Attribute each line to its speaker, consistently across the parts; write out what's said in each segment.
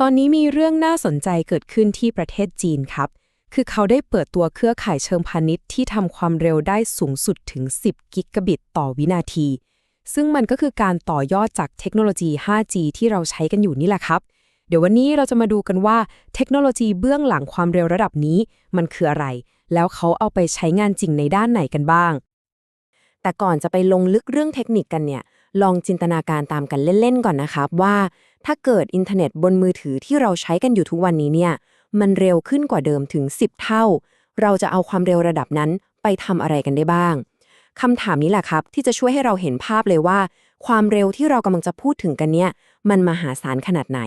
Speaker 1: ตอนนี้มีเรื่องน่าสนใจเกิดขึ้นที่ประเทศจีนครับ คือเขาได้เปิดตัวเครือข่ายเชิงพาณิชย์ที่ทำความเร็วได้สูงสุดถึง 10 กิกะบิตต่อวินาที ซึ่งมันก็คือการต่อยอดจากเทคโนโลยี 5G ที่เราใช้กันอยู่นี่แหละครับ เดี๋ยววันนี้เราจะมาดูกันว่าเทคโนโลยีเบื้องหลังความเร็วระดับนี้ มันคืออะไร แล้วเขาเอาไปใช้งานจริงในด้านไหนกันบ้าง
Speaker 2: แต่ก่อนจะไปลงลึกเรื่องเทคนิคกันเนี่ย ลองจินตนาการตามกันเล่นๆก่อนนะครับว่า ถ้าเกิดอินเทอร์เน็ตบนมือถือที่เราใช้กันอยู่ทุกวันนี้เนี่ย มันเร็วขึ้นกว่าเดิมถึง 10 เท่า เราจะเอาความเร็วระดับนั้นไปทำอะไรกันได้บ้างคำถามนี้แหละครับ ที่จะช่วยให้เราเห็นภาพเลยว่า ความเร็วที่เรากำลังจะพูดถึงกันเนี่ย มันมหาศาลขนาดไหน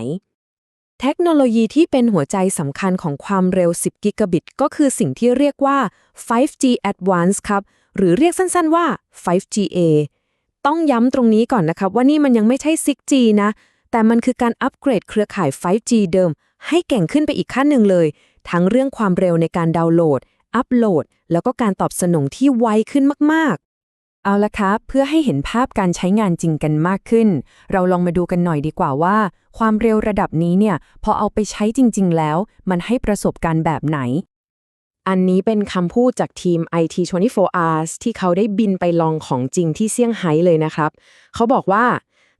Speaker 1: เทคโนโลยีที่เป็นหัวใจสำคัญของความเร็ว 10 กิกะบิต ก็คือสิ่งที่เรียกว่า 5G Advanced ครับ หรือเรียกสั้นๆว่า 5GA ต้องย้ำตรงนี้ก่อนนะครับว่านี่มันยังไม่ใช่ 6G นะ แต่มันคือการอัปเกรดเครือข่าย 5G เดิม ให้เก่งขึ้นไปอีกขั้นหนึ่งเลย ทั้งเรื่องความเร็วในการดาวน์โหลด อัปโหลด แล้วก็การตอบสนองที่ไวขึ้นมากๆ เอาละครับเพื่อให้เห็นภาพการใช้งานจริงกันมากขึ้น เราลองมาดูกันหน่อยดีกว่าว่า ความเร็วระดับนี้เนี่ยพอเอาไปใช้จริง ๆ แล้ว มันให้ประสบการณ์แบบไหนอันนี้เป็นคำพูดจากทีม IT 24 Hours ที่เขาได้บินไปลองของจริงที่เซี่ยงไฮ้เลยนะครับ เขาบอกว่า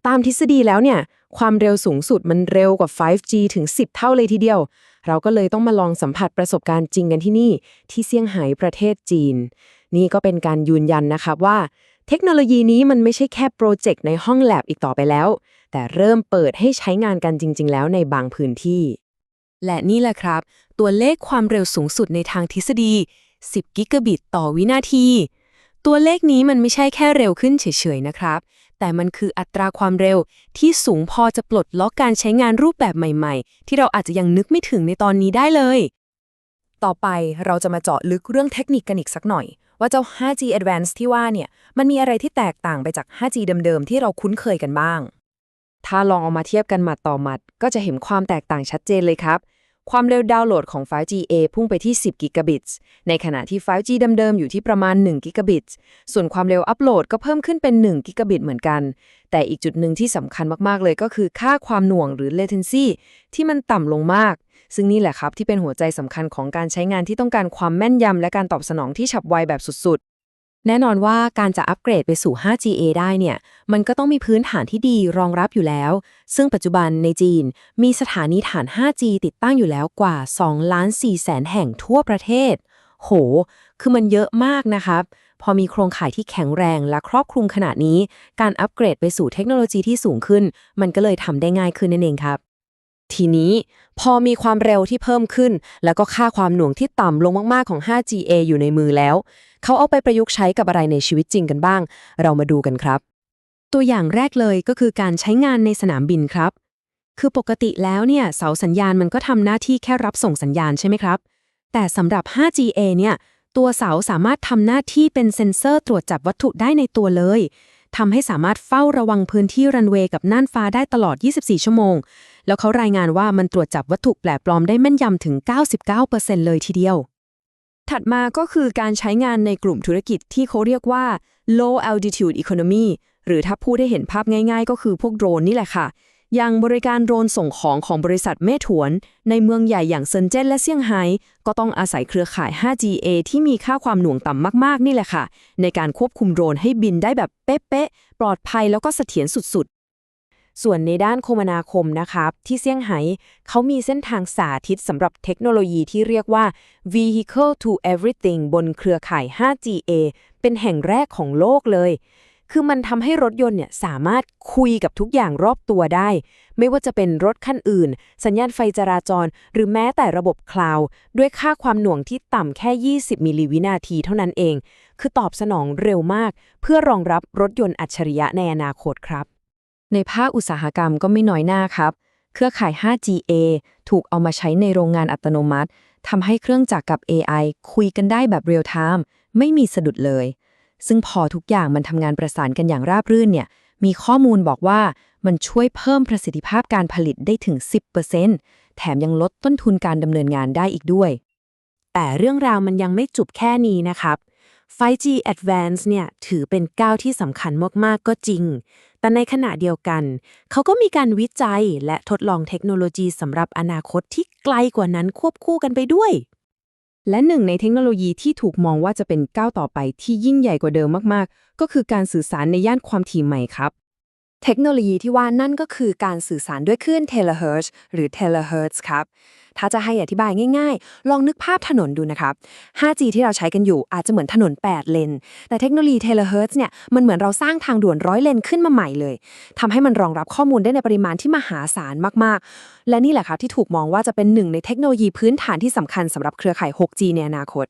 Speaker 1: ตามทฤษฎีแล้วเนี่ย ความเร็วสูงสุดมันเร็วกว่า 5G ถึง 10 เท่าเลยทีเดียว เราก็เลยต้องมาลองสัมผัสประสบการณ์จริงกันที่นี่ ที่เซี่ยงไฮ้ประเทศจีน นี่ก็เป็นการยืนยันนะครับว่า เทคโนโลยีนี้มันไม่ใช่แค่โปรเจกต์ในห้องแลบอีกต่อไปแล้ว แต่เริ่มเปิดให้ใช้งานกันจริง ๆ แล้วในบางพื้นที่ และนี่แหละครับ ตัวเลขความเร็วสูงสุดในทางทฤษฎี 10 กิกะบิตต่อวินาที ตัวเลขนี้มันไม่ใช่แค่เร็วขึ้นเฉยๆนะครับ แต่มันคืออัตราความเร็วที่สูงพอจะปลดล็อกการใช้งานรูปแบบใหม่ ๆ ที่เราอาจจะยังนึกไม่ถึงในตอนนี้ได้เลย ต่อไปเราจะมาเจาะลึกเรื่องเทคนิคกันอีกสักหน่อย ว่าเจ้า 5G Advanced ที่ว่าเนี่ย มันมีอะไรที่แตกต่างไปจาก 5G เดิมๆ ที่เราคุ้นเคยกันบ้าง ถ้าลองเอามาเทียบกันหมัดต่อหมัด ก็จะเห็นความแตกต่างชัดเจนเลยครับ ความเร็วดาวน์โหลดของ 5G-A พุ่งไปที่ 10 กิกะบิตในขณะที่ 5G เดิมๆ อยู่ที่ประมาณ 1 กิกะบิตส์ส่วนความเร็วอัปโหลดก็เพิ่มขึ้นเป็น 1 กิกะบิตเหมือนกัน แต่อีกจุดหนึ่งที่สำคัญมากๆ เลยก็คือค่าความหน่วงหรือ latency ที่มันต่ำลงมาก ซึ่งนี่แหละครับที่เป็นหัวใจสำคัญของการใช้งานที่ต้องการความแม่นยำและการตอบสนองที่ฉับไวแบบสุดๆ แน่นอนว่าการจะอัปเกรดไปสู่ 5GA ได้เนี่ย มันก็ต้องมีพื้นฐานที่ดีรองรับอยู่แล้ว ซึ่งปัจจุบันในจีนมีสถานีฐาน 5G ติดตั้งอยู่แล้วกว่า2ล้าน4แสนแห่งทั่วประเทศ โห คือมันเยอะมากนะครับ พอมีโครงข่ายที่แข็งแรงและครอบคลุมขนาดนี้ การอัปเกรดไปสู่เทคโนโลยีที่สูงขึ้น มันก็เลยทำได้ง่ายขึ้นนั่นเองครับ ทีนี้พอมีความเร็วที่เพิ่มขึ้น แล้วก็ค่าความหน่วงที่ต่ำลงมาก ๆ ของ 5GA อยู่ในมือแล้ว เขาเอาไปประยุกต์ใช้กับอะไรในชีวิตจริงกันบ้าง เรามาดูกันครับ ตัวอย่างแรกเลยก็คือการใช้งานในสนามบินครับ คือปกติแล้วเนี่ยเสาสัญญาณมันก็ทำหน้าที่แค่รับส่งสัญญาณใช่ไหมครับ แต่สำหรับ 5GA เนี่ย ตัวเสาสามารถทำหน้าที่เป็นเซ็นเซอร์ตรวจจับวัตถุได้ในตัวเลย ทำให้สามารถเฝ้าระวังพื้นที่รันเวย์กับน่านฟ้าได้ตลอด 24 ชั่วโมง แล้วเขารายงานว่ามันตรวจจับวัตถุแปลกปลอมได้แม่นยำถึง 99%เลยทีเดียว ถัดมาก็คือการใช้งานในกลุ่มธุรกิจที่เขาเรียกว่า low altitude economy หรือถ้าพูดให้เห็นภาพง่าย ๆ ก็คือพวกโดรนนี่แหละค่ะ อย่างบริการโดรนส่งของของบริษัทเมถวน ในเมืองใหญ่อย่างเซินเจิ้นและเซี่ยงไฮ้ก็ต้องอาศัยเครือข่าย 5GA ที่มีค่าความหน่วงต่ำมาก ๆ นี่แหละค่ะ ในการควบคุมโดรนให้บินได้แบบเป๊ะๆ ปลอดภัยแล้วก็เสถียรสุดๆ ส่วนในด้านคมนาคมนะครับที่เซี่ยงไฮ้เขามีเส้นทางสาธิตสำหรับเทคโนโลยีที่เรียกว่า Vehicle to Everything บนเครือข่าย 5GA เป็นแห่งแรกของโลกเลย คือมันทำให้รถยนต์เนี่ยสามารถคุยกับทุกอย่างรอบตัวได้ ไม่ว่าจะเป็นรถคันอื่น สัญญาณไฟจราจร หรือแม้แต่ระบบคลาวด์ด้วยค่าความหน่วงที่ต่ำแค่ 20 มิลลิวินาทีเท่านั้นเอง คือตอบสนองเร็วมาก เพื่อรองรับรถยนต์อัจฉริยะในอนาคตครับ ในภาคอุตสาหกรรมก็ไม่น้อยหน้าครับ เครือข่าย 5GA ถูกเอามาใช้ในโรงงานอัตโนมัติทำให้เครื่องจักรกับ AI คุยกันได้แบบเรียลไทม์ไม่มีสะดุดเลย ซึ่งพอทุกอย่างมันทำงานประสานกันอย่างราบรื่นเนี่ย มีข้อมูลบอกว่ามันช่วยเพิ่มประสิทธิภาพการผลิตได้ถึง 10%แถมยังลดต้นทุนการดำเนินงานได้อีกด้วย แต่เรื่องราวมันยังไม่จบแค่นี้นะครับ
Speaker 2: 5G Advance เนี่ยถือเป็นก้าวที่สำคัญมาก ๆ ก็จริง แต่ในขณะเดียวกัน เขาก็มีการวิจัยและทดลองเทคโนโลยีสำหรับอนาคตที่ไกลกว่านั้นควบคู่กันไปด้วย
Speaker 1: และหนึ่งในเทคโนโลยีที่ถูกมองว่าจะเป็นก้าวต่อไปที่ยิ่งใหญ่กว่าเดิมมากๆ ก็คือการสื่อสารในย่านความถี่ใหม่ครับ
Speaker 2: เทคโนโลยีที่ว่านั่นก็คือการสื่อสารด้วยคลื่นเทเลเฮิร์ตหรือเทเลเฮิร์ตครับ ถ้าจะให้อธิบายง่ายๆ ลองนึกภาพถนนดูนะครับ 5G ที่เราใช้กันอยู่อาจจะเหมือนถนน 8 เลน แต่เทคโนโลยีเทเลเฮิร์ตเนี่ย มันเหมือนเราสร้างทางด่วนร้อยเลนขึ้นมาใหม่เลยทำให้มันรองรับข้อมูลได้ในปริมาณที่มหาศาลมากๆ และนี่แหละครับที่ถูกมองว่าจะเป็นหนึ่งในเทคโนโลยีพื้นฐานที่สำคัญสำหรับเครือข่าย 6G ในอนาคต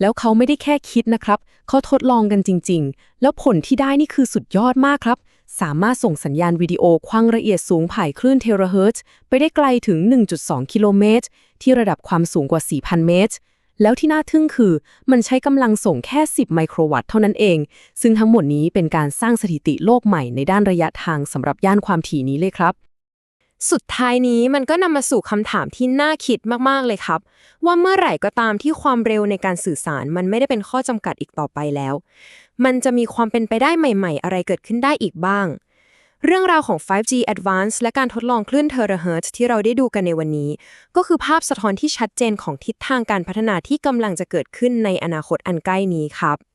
Speaker 1: แล้วเขาไม่ได้แค่คิดนะครับ เขาทดลองกันจริง ๆ แล้วผลที่ได้นี่คือสุดยอดมากครับ สามารถส่งสัญญาณวิดีโอความละเอียดสูงผ่ายคลื่นเทราเฮิรตซ์ไปได้ไกลถึง 1.2 กิโลเมตร ที่ระดับความสูงกว่า 4,000 เมตร แล้วที่น่าทึ่งคือ มันใช้กำลังส่งแค่ 10 ไมโครวัตต์เท่านั้นเอง ซึ่งทั้งหมดนี้เป็นการสร้างสถิติโลกใหม่ในด้านระยะทางสำหรับย่านความถี่นี้เลยครับ
Speaker 2: สุดท้ายนี้มันก็นำมาสู่คำถามที่น่าคิดมากๆเลยครับ ว่าเมื่อไหร่ก็ตามที่ความเร็วในการสื่อสารมันไม่ได้เป็นข้อจำกัดอีกต่อไปแล้ว มันจะมีความเป็นไปได้ใหม่ ๆ อะไรเกิดขึ้นได้อีกบ้าง เรื่องราวของ 5G Advanced และการทดลองคลื่นเทราเฮิรตซ์ที่เราได้ดูกันในวันนี้ ก็คือภาพสะท้อนที่ชัดเจนของทิศทางการพัฒนาที่กำลังจะเกิดขึ้นในอนาคตอันใกล้นี้ครับ